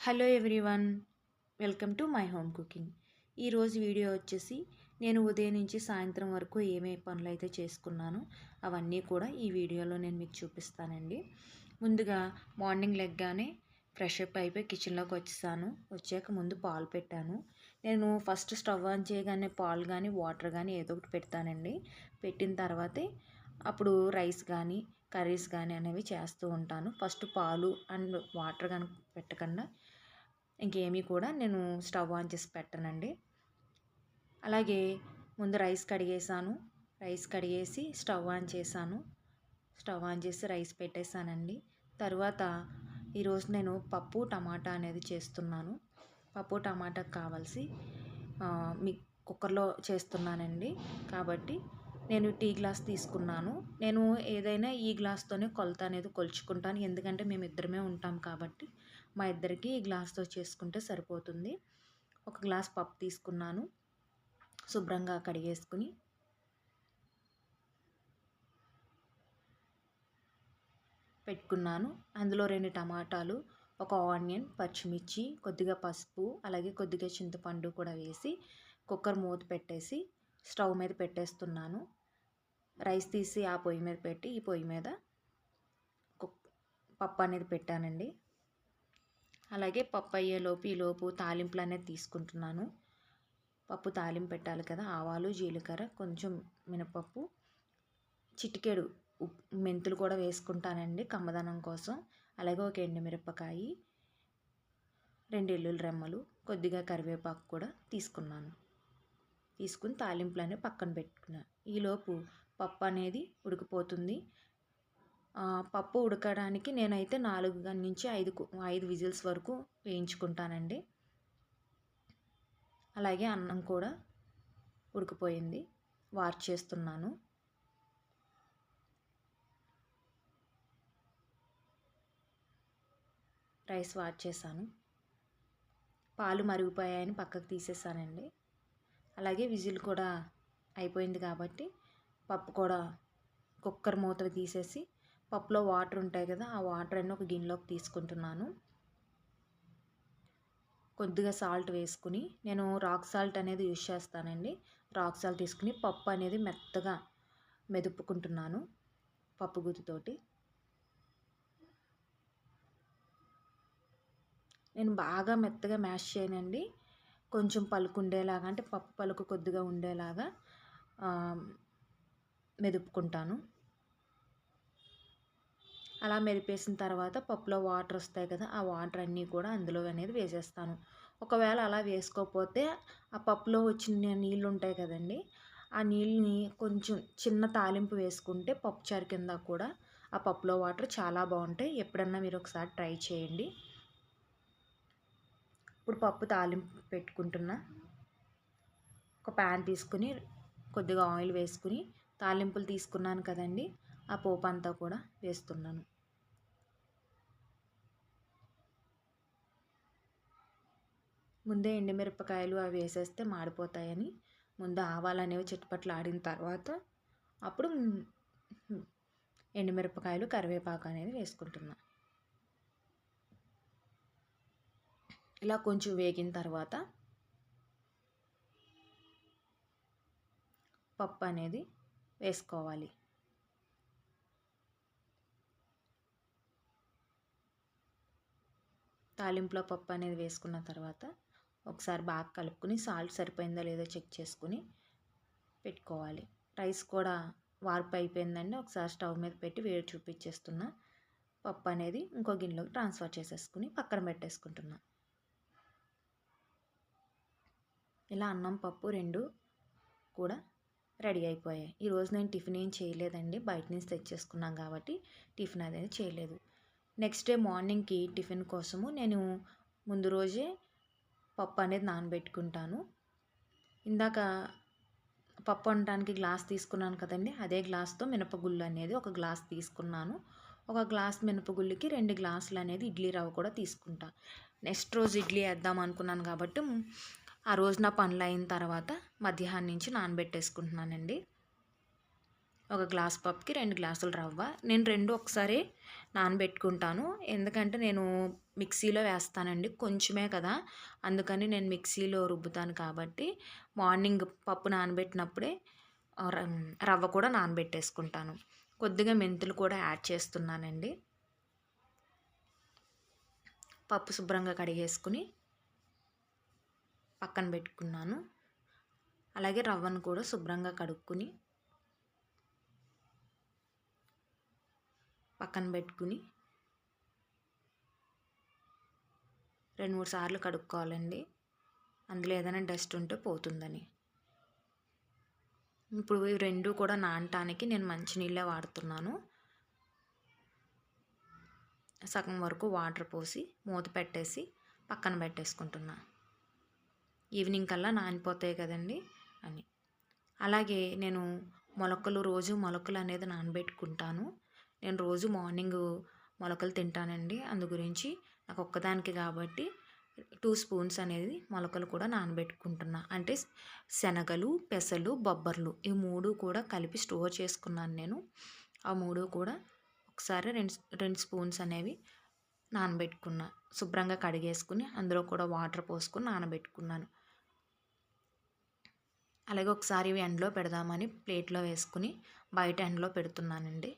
Hello everyone welcome to my home cooking. ఈరోజు video వచ్చేసి నేను ఉదయం నుంచి సాయంత్రం వరకు ఏమేమి పనులు అయితే చేసుకున్నానో అవన్నీ కూడా ఈ వీడియోలో నేను మీకు చూపిస్తానండి. ముందుగా మార్నింగ్ లెగ్గానే ఫ్రెష్ అప్ అయిపోయి కిచెన్లోకి వచ్చేసాను. వచ్చాక ముందు పాలు పెట్టాను. నేను ఫస్ట్ స్టవ్ ఆన్ చేయగానే పాలు కానీ వాటర్ కానీ ఏదో ఒకటి పెడతానండి. పెట్టిన తర్వాతే అప్పుడు రైస్ కానీ కర్రీస్ కానీ అనేవి చేస్తూ ఉంటాను. ఫస్ట్ పాలు అండ్ వాటర్ కానీ పెట్టకుండా ఇంకేమీ కూడా నేను స్టవ్ ఆన్ చేసి పెట్టనండి. అలాగే ముందు రైస్ కడిగేసాను రైస్ కడిగేసి స్టవ్ ఆన్ చేశాను. స్టవ్ ఆన్ చేసి రైస్ పెట్టేశానండి. తర్వాత ఈరోజు నేను పప్పు టమాటా అనేది చేస్తున్నాను. పప్పు టమాటాకు కావాల్సి మీ కుక్కర్లో చేస్తున్నానండి. కాబట్టి నేను టీ గ్లాస్ తీసుకున్నాను. నేను ఏదైనా ఈ గ్లాస్తోనే కొలత అనేది కొలుచుకుంటాను. ఎందుకంటే మేము ఇద్దరమే ఉంటాం కాబట్టి మా ఇద్దరికి ఈ గ్లాస్తో చేసుకుంటే సరిపోతుంది. ఒక గ్లాస్ పప్పు తీసుకున్నాను. శుభ్రంగా కడిగేసుకుని. పెట్టుకున్నాను. అందులో రెండు టమాటాలు ఒక ఆనియన్ పచ్చిమిర్చి కొద్దిగా పసుపు అలాగే కొద్దిగా చింతపండు కూడా వేసి కుక్కర్ మూత పెట్టేసి స్టవ్ మీద పెట్టేస్తున్నాను. రైస్ తీసి ఆ పొయ్యి మీద పెట్టి ఈ పొయ్యి మీద పప్పు అనేది పెట్టానండి. అలాగే పప్పు అయ్యేలోపు ఈలోపు తాలింపులు అనేది తీసుకుంటున్నాను. పప్పు తాలింపు పెట్టాలి కదా ఆవాలు జీలకర్ర కొంచెం మినపప్పు చిటికెడు మెంతులు కూడా వేసుకుంటానండి కమ్మదనం కోసం. అలాగే ఒక ఎండుమిరపకాయ రెండు ఎల్లుల్లి రెమ్మలు కొద్దిగా కరివేపాకు కూడా తీసుకున్నాను. తీసుకుని తాలింపులు అనేవి పక్కన పెట్టుకున్నాను ఈలోపు పప్పు అనేది ఉడికిపోతుంది. పప్పు ఉడకడానికి నేనైతే నాలుగు నుంచి ఐదు ఐదు విజిల్స్ వరకు వేయించుకుంటానండి. అలాగే అన్నం కూడా ఉడికిపోయింది. వార్ చేస్తున్నాను. రైస్ వార్ చేశాను. పాలు మరిగిపోయాయని పక్కకు తీసేసానండి అలాగే విజిల్ కూడా అయిపోయింది కాబట్టి పప్పు కూడా కుక్కర్ మూత తీసేసి పప్పులో వాటర్ ఉంటాయి కదా ఆ వాటర్ అన్నీ ఒక గిన్నెలోకి తీసుకుంటున్నాను. కొద్దిగా సాల్ట్ వేసుకుని నేను రాక్ సాల్ట్ అనేది యూజ్ చేస్తానండి. రాక్ సాల్ట్ తీసుకుని పప్పు అనేది మెత్తగా మెదుపుకుంటున్నాను పప్పు గుత్తితోటి. నేను బాగా మెత్తగా మ్యాష్ చేయనండి. కొంచెం పలుకు ఉండేలాగా అంటే పప్పు పలుకు కొద్దిగా ఉండేలాగా మెదుపుకుంటాను. అలా మెరిపేసిన తర్వాత పప్పులో వాటర్ వస్తాయి కదా ఆ వాటర్ అన్నీ కూడా అందులో అనేది వేసేస్తాను. ఒకవేళ అలా వేసుకోకపోతే ఆ పప్పులో వచ్చిన నీళ్ళు ఉంటాయి కదండి ఆ నీళ్ళని కొంచెం చిన్న తాలింపు వేసుకుంటే పప్పుచారు కింద కూడా ఆ పప్పులో వాటర్ చాలా బాగుంటాయి. ఎప్పుడన్నా మీరు ఒకసారి ట్రై చేయండి. ఇప్పుడు పప్పు తాలింపు పెట్టుకుంటున్నా. ఒక ప్యాన్ తీసుకుని కొద్దిగా ఆయిల్ వేసుకుని తాలింపులు తీసుకున్నాను కదండి ఆ పోపు అంతా కూడా వేస్తున్నాను. ముందే ఎండుమిరపకాయలు అవి వేసేస్తే మాడిపోతాయని ముందు ఆవాలు అనేవి చిట్టుపట్లు ఆడిన తర్వాత అప్పుడు ఎండుమిరపకాయలు కరివేపాకు అనేది వేసుకుంటున్నా. ఇలా కొంచెం వేగిన తర్వాత పప్పు అనేది వేసుకోవాలి. తాలింపులో పప్పు అనేది వేసుకున్న తర్వాత ఒకసారి బాగా కలుపుకుని సాల్ట్ సరిపోయిందో లేదో చెక్ చేసుకుని పెట్టుకోవాలి. రైస్ కూడా వార్పు అయిపోయిందండి. ఒకసారి స్టవ్ మీద పెట్టి వేడి చూపించేస్తున్నా పప్పు అనేది ఇంకో గిన్నెలోకి ట్రాన్స్ఫర్ చేసేసుకుని పక్కన పెట్టేసుకుంటున్నా. ఇలా అన్నం పప్పు రెండు కూడా రెడీ అయిపోయాయి. ఈరోజు నేను టిఫిన్ ఏం చేయలేదండి. బయట నుంచి తెచ్చేసుకున్నాం కాబట్టి టిఫిన్ అనేది చేయలేదు. నెక్స్ట్ డే మార్నింగ్కి టిఫిన్ కోసము నేను ముందు రోజే పప్పు అనేది నానబెట్టుకుంటాను. ఇందాక పప్పు వండటానికి గ్లాస్ తీసుకున్నాను కదండి అదే గ్లాస్తో మినపగుళ్ళు అనేది ఒక గ్లాస్ తీసుకున్నాను. ఒక గ్లాస్ మినపగుళ్ళకి రెండు గ్లాసులు అనేది ఇడ్లీ రవ్వ కూడా తీసుకుంటా. నెక్స్ట్ రోజు ఇడ్లీ వేద్దాం అనుకున్నాను కాబట్టి ఆ రోజు నా పనులు అయిన తర్వాత మధ్యాహ్నం నుంచి నానబెట్టేసుకుంటున్నానండి. ఒక గ్లాస్ పప్పుకి రెండు గ్లాసులు రవ్వ. నేను రెండు ఒకసారి నానబెట్టుకుంటాను. ఎందుకంటే నేను మిక్సీలో వేస్తానండి కొంచెమే కదా. అందుకని నేను మిక్సీలో రుబ్బుతాను కాబట్టి మార్నింగ్ పప్పు నానబెట్టినప్పుడే రవ్వ కూడా నానబెట్టేసుకుంటాను. కొద్దిగా మెంతులు కూడా యాడ్ చేస్తున్నానండి. పప్పు శుభ్రంగా కడిగేసుకుని పక్కన పెట్టుకున్నాను. అలాగే రవ్వను కూడా శుభ్రంగా కడుక్కుని పక్కన పెట్టుకుని రెండు మూడు సార్లు కడుక్కోవాలండి. అందులో ఏదైనా డస్ట్ ఉంటే పోతుందని. ఇప్పుడు ఈ రెండు కూడా నానటానికి నేను మంచినీళ్ళే వాడుతున్నాను. సగం వరకు వాటర్ పోసి మూత పెట్టేసి పక్కన పెట్టేసుకుంటున్నా. ఈవినింగ్ కల్లా నానిపోతాయి కదండి అని. అలాగే నేను మొలకలు రోజు మొలకలు అనేది నానబెట్టుకుంటాను. నేను రోజు మార్నింగ్ మొలకలు తింటానండి. అందు గురించి నాకు ఒక్కదానికి కాబట్టి టూ స్పూన్స్ అనేది మొలకలు కూడా నానబెట్టుకుంటున్నా. అంటే శనగలు పెసలు బొబ్బర్లు ఈ మూడు కూడా కలిపి స్టోర్ చేసుకున్నాను నేను. ఆ మూడు కూడా ఒకసారి రెండు రెండు స్పూన్స్ అనేవి నానబెట్టుకున్నా. శుభ్రంగా కడిగేసుకుని అందులో కూడా వాటర్ పోసుకుని నానబెట్టుకున్నాను. అలాగే ఒకసారి ఇవి ఎండలో పెడదామని ప్లేట్లో వేసుకుని బయట ఎండలో పెడుతున్నానండి.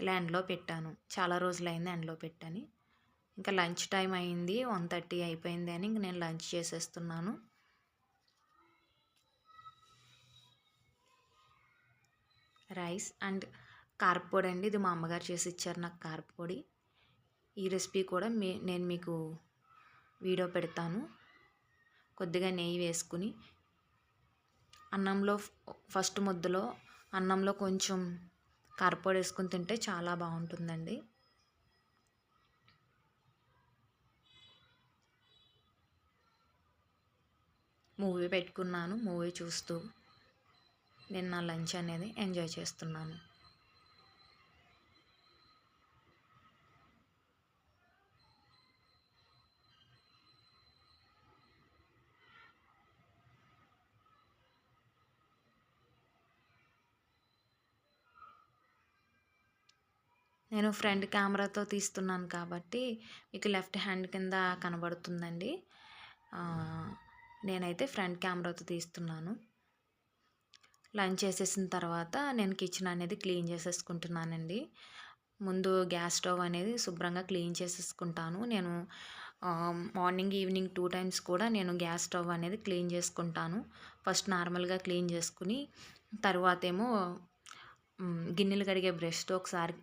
ఇలా ఎండలో పెట్టాను. చాలా రోజులైంది ఎండలో పెట్టని. ఇంకా లంచ్ టైం అయింది. వన్ థర్టీ అయిపోయింది అని ఇంక నేను లంచ్ చేసేస్తున్నాను. రైస్ అండ్ కారపొడి అండి. ఇది మా అమ్మగారు చేసి ఇచ్చారు నాకు కారపొడి ఈ రెసిపీ కూడా మీ నేను మీకు వీడియో పెడతాను. కొద్దిగా నెయ్యి వేసుకుని. అన్నంలో ఫస్ట్ ముద్దలో అన్నంలో కొంచెం కారపొడి వేసుకుని తింటే చాలా బాగుంటుందండి. మూవీ పెట్టుకున్నాను మూవీ చూస్తూ నేను నా లంచ్ అనేది ఎంజాయ్ చేస్తున్నాను. నేను ఫ్రంట్ కెమెరాతో తీస్తున్నాను కాబట్టి మీకు లెఫ్ట్ హ్యాండ్ కింద కనబడుతుందండి. నేనైతే ఫ్రంట్ కెమెరాతో తీస్తున్నాను. లంచ్ చేసేసిన తర్వాత నేను కిచెన్ అనేది క్లీన్ చేసేసుకుంటున్నానండి. ముందు గ్యాస్ స్టవ్ అనేది శుభ్రంగా క్లీన్ చేసేసుకుంటాను. నేను మార్నింగ్ ఈవినింగ్ టూ టైమ్స్ కూడా నేను గ్యాస్ స్టవ్ అనేది క్లీన్ చేసుకుంటాను. ఫస్ట్ నార్మల్గా క్లీన్ చేసుకుని తర్వాత ఏమో గిన్నెలు కడిగే బ్రష్తో ఒకసారి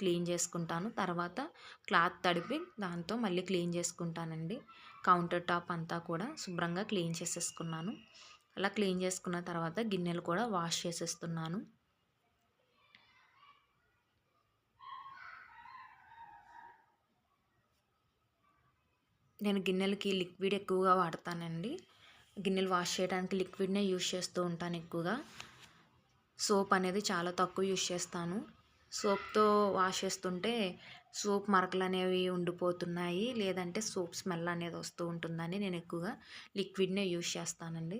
క్లీన్ చేసుకుంటాను. తర్వాత క్లాత్ తడిపి దాంతో మళ్ళీ క్లీన్ చేసుకుంటానండి. కౌంటర్ టాప్ అంతా కూడా శుభ్రంగా క్లీన్ చేసేసుకున్నాను. అలా క్లీన్ చేసుకున్న తర్వాత గిన్నెలు కూడా వాష్ చేసేస్తున్నాను. నేను గిన్నెలకి లిక్విడ్ ఎక్కువగా వాడతానండి. గిన్నెలు వాష్ చేయడానికి లిక్విడ్నే యూజ్ చేస్తూ ఉంటాను ఎక్కువగా. సోప్ అనేది చాలా తక్కువ యూజ్ చేస్తాను. సోప్తో వాష్ చేస్తుంటే సోప్ మరకలు అనేవి ఉండిపోతున్నాయి. లేదంటే సోప్ స్మెల్ అనేది వస్తూ ఉంటుందని నేను ఎక్కువగా లిక్విడ్నే యూజ్ చేస్తానండి.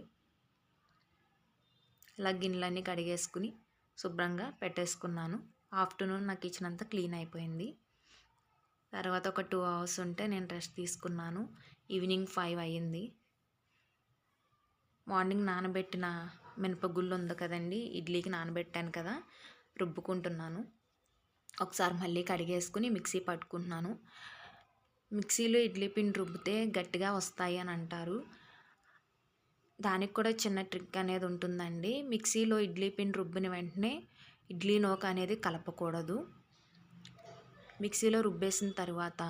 ఇలా గిన్నెలన్నీ కడిగేసుకుని శుభ్రంగా పెట్టేసుకున్నాను. ఆఫ్టర్నూన్ నా కిచెన్ అంతా క్లీన్ అయిపోయింది. తర్వాత ఒక టూ అవర్స్ ఉంటే నేను రెస్ట్ తీసుకున్నాను. ఈవినింగ్ ఫైవ్ అయ్యింది. మార్నింగ్ నానబెట్టిన మినపగుళ్ళు ఉంది కదండి ఇడ్లీకి నానబెట్టాను కదా రుబ్బుకుంటున్నాను. ఒకసారి మళ్ళీ కడిగేసుకుని మిక్సీ పట్టుకుంటున్నాను. మిక్సీలో ఇడ్లీ పిండి రుబ్బితే గట్టిగా వస్తాయి అని అంటారు. దానికి కూడా చిన్న ట్రిక్ అనేది ఉంటుందండి. మిక్సీలో ఇడ్లీ పిండి రుబ్బిన వెంటనే ఇడ్లీ నూక అనేది కలపకూడదు. మిక్సీలో రుబ్బేసిన తర్వాత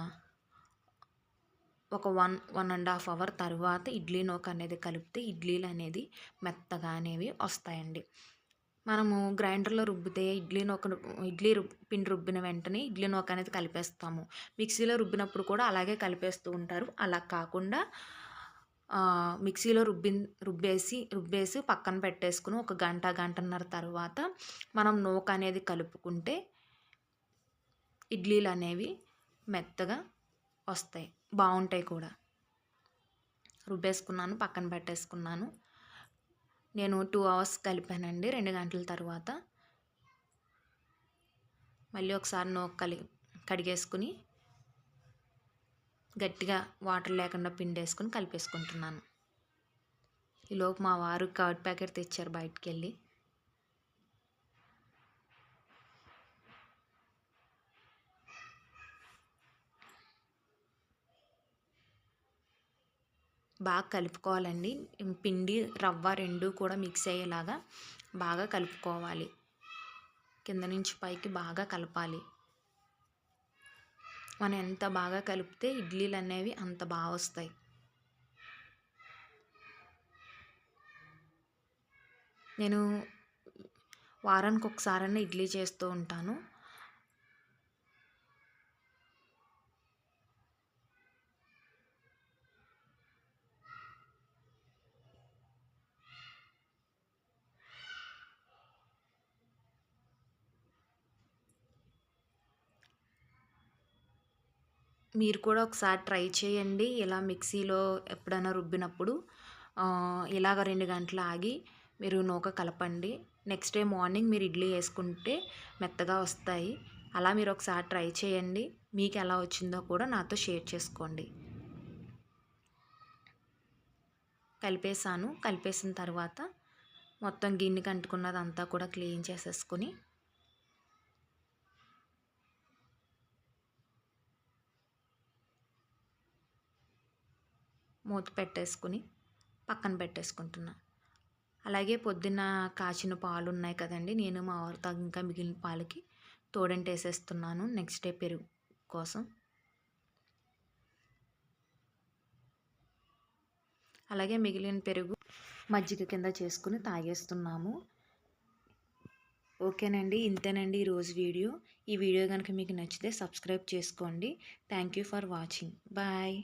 ఒక one one and half hour తర్వాత ఇడ్లీ నూక అనేది కలిపితే ఇడ్లీలు అనేది మెత్తగా అనేవి వస్తాయండి. మనము గ్రైండర్లో రుబ్బితే ఇడ్లీ నూక ఇడ్లీ పిండి రుబ్బిన వెంటనే ఇడ్లీ నూక అనేది కలిపేస్తాము. మిక్సీలో రుబ్బినప్పుడు కూడా అలాగే కలిపేస్తూ ఉంటారు. అలా కాకుండా మిక్సీలో రుబ్బి రుబ్బేసి రుబ్బేసి పక్కన పెట్టేసుకుని ఒక గంట గంటన్నర తర్వాత మనం నూక అనేది కలుపుకుంటే ఇడ్లీలు అనేవి మెత్తగా వస్తాయి. బాగుంటాయి కూడా. రుబ్బేసుకున్నాను పక్కన పెట్టేసుకున్నాను. నేను టూ అవర్స్ కలిపానండి రెండు గంటల తర్వాత. మళ్ళీ ఒకసారి నోక్ కలి కడిగేసుకుని గట్టిగా వాటర్ లేకుండా పిండి కలిపేసుకుంటున్నాను. ఈలోపు మా వారు కర్డ్ ప్యాకెట్ తెచ్చారు బయటికి వెళ్ళి బాగా కలుపుకోవాలండి. పిండి రవ్వ రెండు కూడా మిక్స్ అయ్యేలాగా బాగా కలుపుకోవాలి. కింద నుంచి పైకి బాగా కలపాలి. మనం ఎంత బాగా కలిపితే ఇడ్లీలు అనేవి అంత బాగా వస్తాయి. నేను వారానికి ఒకసారైనా ఇడ్లీ చేస్తూ ఉంటాను. మీరు కూడా ఒకసారి ట్రై చేయండి. ఇలా మిక్సీలో ఎప్పుడైనా రుబ్బినప్పుడు ఇలాగ రెండు గంటలు ఆగి మీరు నూక కలపండి. నెక్స్ట్ డే మార్నింగ్ మీరు ఇడ్లీ వేసుకుంటే మెత్తగా వస్తాయి. అలా మీరు ఒకసారి ట్రై చేయండి. మీకు ఎలా వచ్చిందో కూడా నాతో షేర్ చేసుకోండి. కలిపేసాను కలిపేసిన తర్వాత మొత్తం గిన్నెకి కంటుకున్నదంతా కూడా క్లీన్ చేసేసుకొని మూత పెట్టేసుకుని పక్కన పెట్టేసుకుంటున్నా. అలాగే పొద్దున్న కాచిన పాలు ఉన్నాయి కదండి నేను మా వారితో ఇంకా మిగిలిన పాలకి తోడంటే వేసేస్తున్నాను నెక్స్ట్ డే పెరుగు కోసం. అలాగే మిగిలిన పెరుగు మజ్జిగ కింద చేసుకుని తాగేస్తున్నాము. ఓకేనండి ఇంతేనండి ఈరోజు వీడియో. ఈ వీడియో కనుక మీకు నచ్చితే సబ్స్క్రైబ్ చేసుకోండి. Thank you for watching. Bye.